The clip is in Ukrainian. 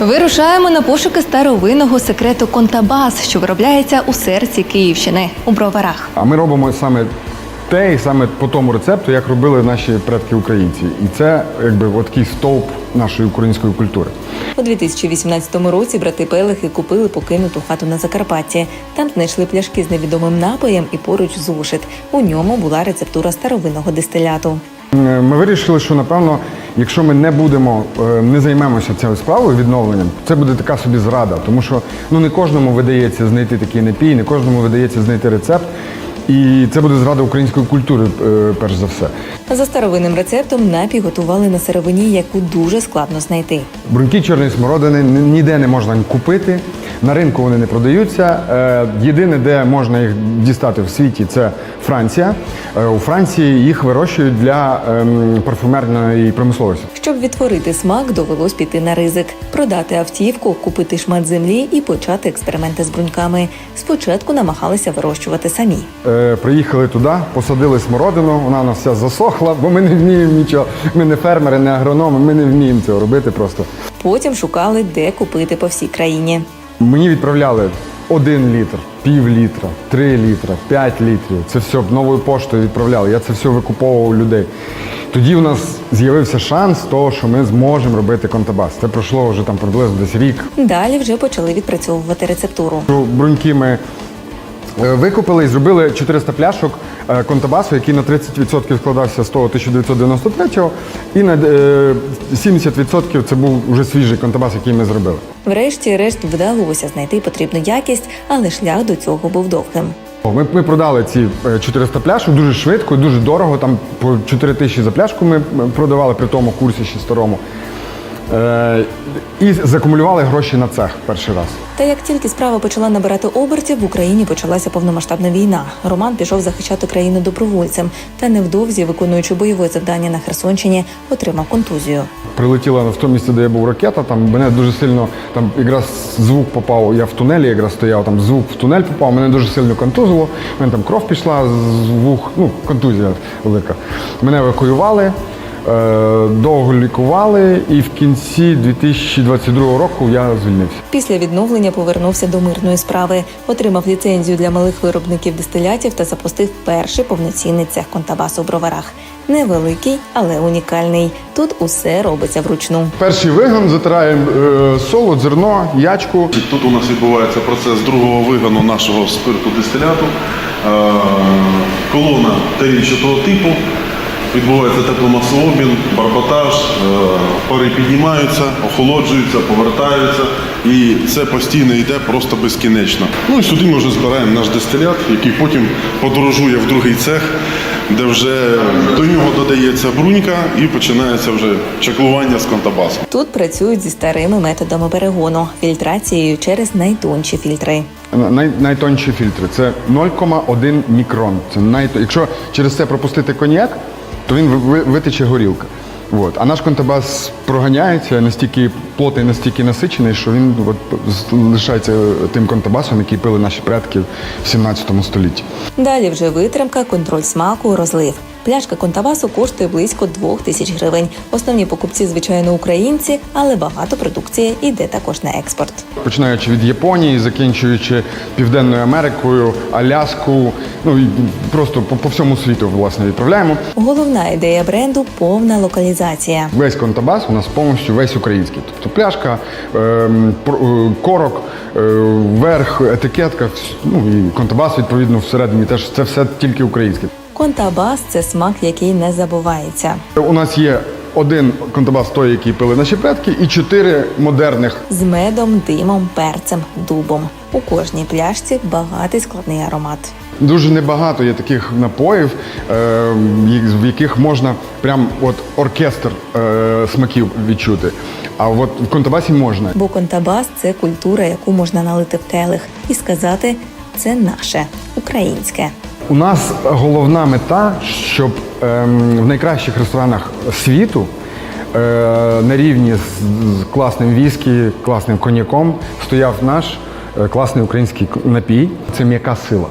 Вирушаємо на пошуки старовинного секрету Контабас, що виробляється у серці Київщини у броварах. А ми робимо саме те і саме по тому рецепту, як робили наші предки українці. І це якби от такий стовп нашої української культури. У 2018 році брати Пелехи купили покинуту хату на Закарпатті. Там знайшли пляшки з невідомим напоєм і поруч зошит. У ньому була рецептура старовинного дистиляту. Ми вирішили, що напевно, якщо ми не будемо, е, не займемося цією справою відновленням, це буде така собі зрада, тому що ну не кожному видається знайти такий напій, не кожному видається знайти рецепт. І це буде зрада української культури, е, перш за все. За старовинним рецептом напій готували на сировині, яку дуже складно знайти. Бруньки чорної смородини ніде не можна купити, на ринку вони не продаються. Е, Єдине, де можна їх дістати в світі, це Франція. Е, У Франції їх вирощують для ем, парфумерної промисловості. Щоб відтворити смак, довелось піти на ризик, продати автівку, купити шмат землі і почати експерименти з бруньками. Спочатку намагалися вирощувати самі. Е, Приїхали туди, посадили смородину, вона у нас вся засохла, бо ми не вміємо нічого. Ми не фермери, не агрономи, ми не вміємо цього робити просто. Потім шукали, де купити по всій країні. Мені відправляли один літр, пів літра, три літра, п'ять літрів. Це все новою поштою відправляли. Я це все викуповував людей. Тоді у нас з'явився шанс того, що ми зможемо робити контабас. Це пройшло вже там приблизно десь рік. Далі вже почали відпрацьовувати рецептуру. Бруньки ми е, викупили і зробили 400 пляшок е, контабасу, який на 30% складався з того 1993-го, і на е, 70% це був вже свіжий контабас, який ми зробили. Врешті-решт вдалося знайти потрібну якість, але шлях до цього був довгим. Ми, ми продали ці е, 400 пляшок дуже швидко, дуже дорого. Там по 4 тисячі за пляшку ми продавали при тому курсі ще старому. Е, і закумулювали гроші на цех перший раз. Та як тільки справа почала набирати обертів, в Україні почалася повномасштабна війна. Роман пішов захищати країну добровольцем, та невдовзі, виконуючи бойове завдання на Херсонщині, отримав контузію. Прилетіла в тому місці, де я був ракета. Там мене дуже сильно там якраз звук попав. Я в тунелі якраз стояв. Там звук в тунель попав. Мене дуже сильно контузило. У мене там кров пішла з вух. Ну контузія велика. Мене евакуювали. Е, Довго лікували, і в кінці 2022 року я звільнився. Після відновлення повернувся до мирної справи, отримав ліцензію для малих виробників дистилятів та запустив перший повноцінний цех контабасу в броварах. Невеликий, але унікальний. Тут усе робиться вручну. Перший вигон затираємо е, солод, зерно, ячку. Тут у нас відбувається процес другого вигану нашого спирту дистиляту. Е, Колона тарільчатого типу. Відбувається тепломасообмін, барботаж, е, пари піднімаються, охолоджуються, повертаються. І це постійно йде просто безкінечно. Ну і сюди ми вже збираємо наш дистилят, який потім подорожує в другий цех, де вже до нього додається брунька і починається вже чаклування з контабасом. Тут працюють зі старими методами перегону, фільтрацією через найтонші фільтри. Най, найтонші фільтри це 0,1 мікрон. Це найто... Якщо через це пропустити коньяк, то він ви- ви- витече горілка. От. А наш контабас проганяється настільки плотний, настільки насичений, що він от, лишається тим контабасом, який пили наші предки в 17 столітті. Далі вже витримка, контроль смаку, розлив. Пляшка контабасу коштує близько двох тисяч гривень. Основні покупці, звичайно, українці, але багато продукції йде також на експорт. Починаючи від Японії, закінчуючи Південною Америкою, Аляску, ну і просто по, по всьому світу власне відправляємо. Головна ідея бренду повна локалізація. Весь контабас у нас повністю весь український. Тобто пляшка, ем, е, корок, е, верх, етикетка, ну і контабас відповідно всередині теж це все тільки українське. Контабас це смак, який не забувається. У нас є один контабас, той, який пили наші предки, і чотири модерних. З медом, димом, перцем, дубом. У кожній пляшці багатий складний аромат. Дуже небагато є таких напоїв, е, в яких можна прям от оркестр е, смаків відчути. А от в контабасі можна. Бо контабас це культура, яку можна налити в келих і сказати це наше українське. У нас головна мета, щоб ем, в найкращих ресторанах світу е, на рівні з, класним віскі, класним коньяком стояв наш е, класний український напій. Це м'яка сила.